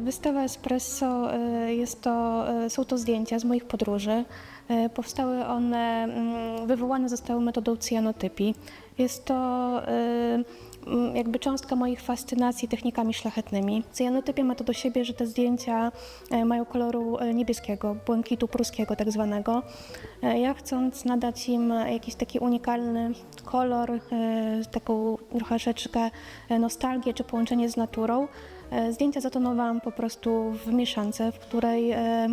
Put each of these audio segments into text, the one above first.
Wystawa Espresso e, jest to, e, są to zdjęcia z moich podróży. E, Powstały one, mm, wywołane zostały metodą cyjanotypii. Jest to mm, jakby cząstka moich fascynacji technikami szlachetnymi. Cyjanotypia ma to do siebie, że te zdjęcia mają koloru niebieskiego, błękitu pruskiego tak zwanego. Ja chcąc nadać im jakiś taki unikalny kolor, taką troszeczkę e, nostalgię czy połączenie z naturą, zdjęcia zatonowałam po prostu w mieszance, w której e,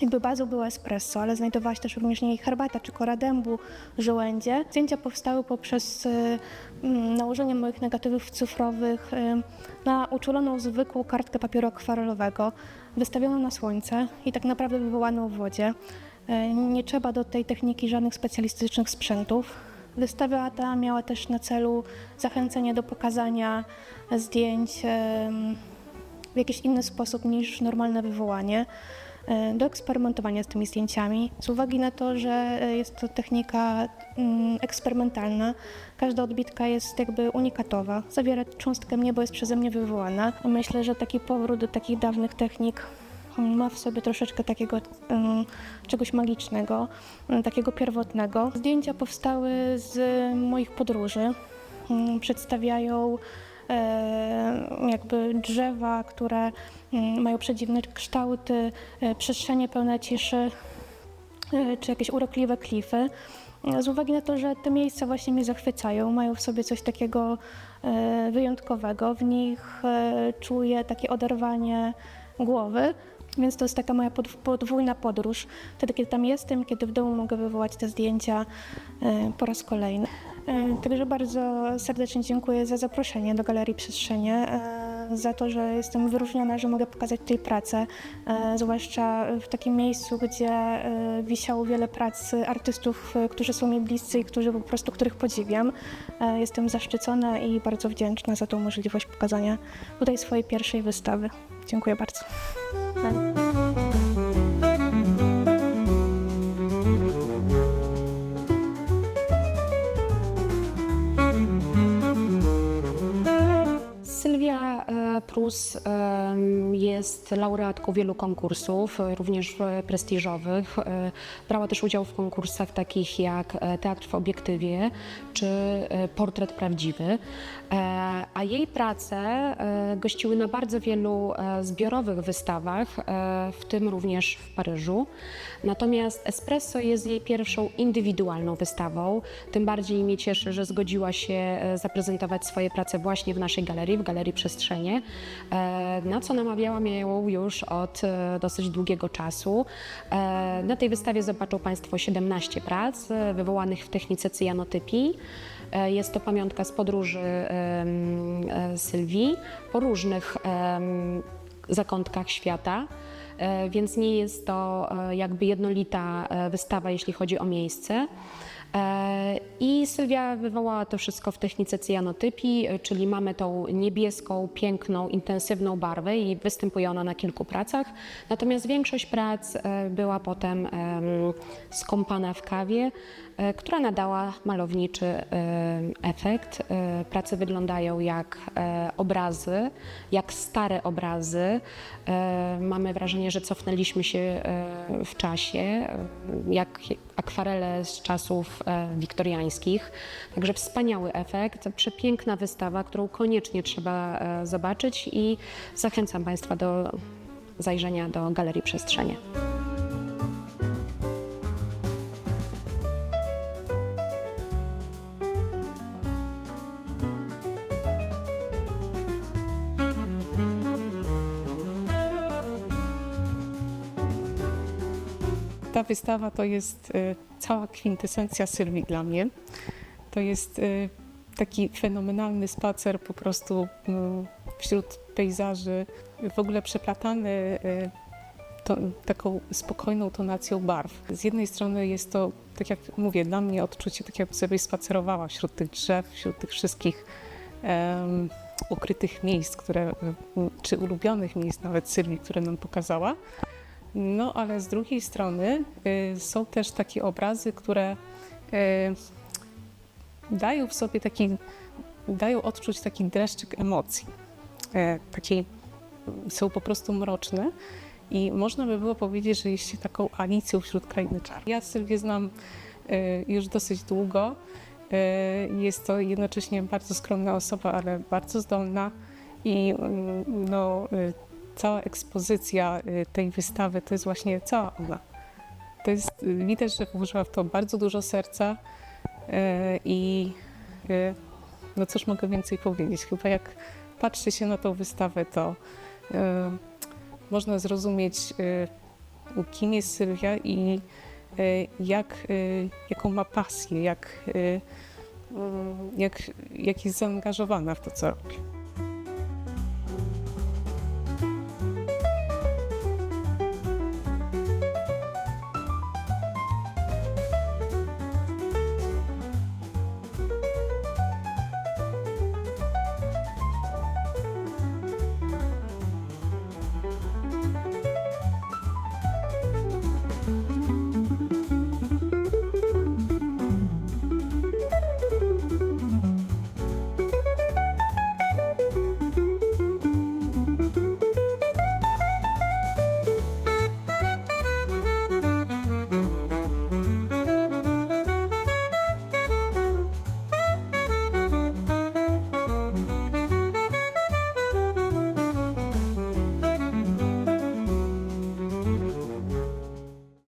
jakby bazą było espresso, ale znajdowała się też również niej herbata czy kora dębu, żołędzie. Zdjęcia powstały poprzez e, mm, nałożenie moich negatywów cyfrowych e, na uczuloną zwykłą kartkę papieru akwarelowego, wystawioną na słońce i tak naprawdę wywołaną w wodzie. E, Nie trzeba do tej techniki żadnych specjalistycznych sprzętów. Wystawa ta miała też na celu zachęcenie do pokazania zdjęć w jakiś inny sposób niż normalne wywołanie, e, do eksperymentowania z tymi zdjęciami. Z uwagi na to, że e, jest to technika mm, eksperymentalna, każda odbitka jest jakby unikatowa, zawiera cząstkę mnie, bo jest przeze mnie wywołana. Myślę, że taki powrót do takich dawnych technik ma w sobie troszeczkę takiego czegoś magicznego, takiego pierwotnego. Zdjęcia powstały z moich podróży. Mm, Przedstawiają jakby drzewa, które mają przedziwne kształty, e, przestrzenie pełne ciszy, e, czy jakieś urokliwe klify. E, Z uwagi na to, że te miejsca właśnie mnie zachwycają, mają w sobie coś takiego wyjątkowego, w nich czuję takie oderwanie głowy, więc to jest taka moja podw- podwójna podróż. Wtedy, kiedy tam jestem, kiedy w domu mogę wywołać te zdjęcia e, po raz kolejny. E, Także bardzo serdecznie dziękuję za zaproszenie do Galerii Przestrzenie, e, za to, że jestem wyróżniona, że mogę pokazać tej pracę, zwłaszcza w takim miejscu, gdzie wisiało wiele prac artystów, którzy są mi bliscy i którzy po prostu, których podziwiam. Jestem zaszczycona i bardzo wdzięczna za tą możliwość pokazania tutaj swojej pierwszej wystawy. Dziękuję bardzo. Sylwia e, Prus jest laureatką wielu konkursów, również prestiżowych. E, Brała też udział w konkursach takich jak e, Teatr w obiektywie czy Portret prawdziwy. A jej prace e, gościły na bardzo wielu e, zbiorowych wystawach, e, w tym również w Paryżu. Natomiast Espresso jest jej pierwszą indywidualną wystawą. Tym bardziej mnie cieszy, że zgodziła się zaprezentować swoje prace właśnie w naszej galerii, w Galerii Przestrzenie, na co namawiałam ją już od dosyć długiego czasu. Na tej wystawie zobaczą Państwo 17 prac wywołanych w technice cyjanotypii. Jest to pamiątka z podróży Sylwii po różnych zakątkach świata. E, więc nie jest to e, jakby jednolita e, wystawa, jeśli chodzi o miejsce. E, I Sylwia wywołała to wszystko w technice cyjanotypii, e, czyli mamy tą niebieską, piękną, intensywną barwę i występuje ona na kilku pracach. Natomiast większość prac e, była potem em, skąpana w kawie, która nadała malowniczy efekt. Prace wyglądają jak obrazy, jak stare obrazy. Mamy wrażenie, że cofnęliśmy się w czasie, jak akwarele z czasów e, wiktoriańskich. Także wspaniały efekt, przepiękna wystawa, którą koniecznie trzeba e, zobaczyć i zachęcam Państwa do zajrzenia do Galerii Przestrzenie. Ta wystawa to jest e, cała kwintesencja Sylwii dla mnie. To jest e, taki fenomenalny spacer po prostu mm, wśród pejzaży, w ogóle przeplatany e, to, taką spokojną tonacją barw. Z jednej strony jest to, tak jak mówię, dla mnie odczucie, tak jakby sobie spacerowała wśród tych drzew, wśród tych wszystkich em, ukrytych miejsc, które, czy ulubionych miejsc nawet Sylwii, które nam pokazała. No, ale z drugiej strony y, są też takie obrazy, które y, dają w sobie taki, dają odczuć taki dreszczyk emocji, y, takiej są po prostu mroczne. I można by było powiedzieć, że jest się taką Alicją wśród krainy czar. Ja Sylwię znam e, już dosyć długo. E, Jest to jednocześnie bardzo skromna osoba, ale bardzo zdolna i mm, no, e, cała ekspozycja e, tej wystawy to jest właśnie cała ona. To jest, e, widać, że włożyła w to bardzo dużo serca e, i no cóż mogę więcej powiedzieć. Chyba jak patrzy się na tą wystawę, to można zrozumieć, kim jest Sylwia i jak, jaką ma pasję, jak, mm, jak, jak jest zaangażowana w to, co robi.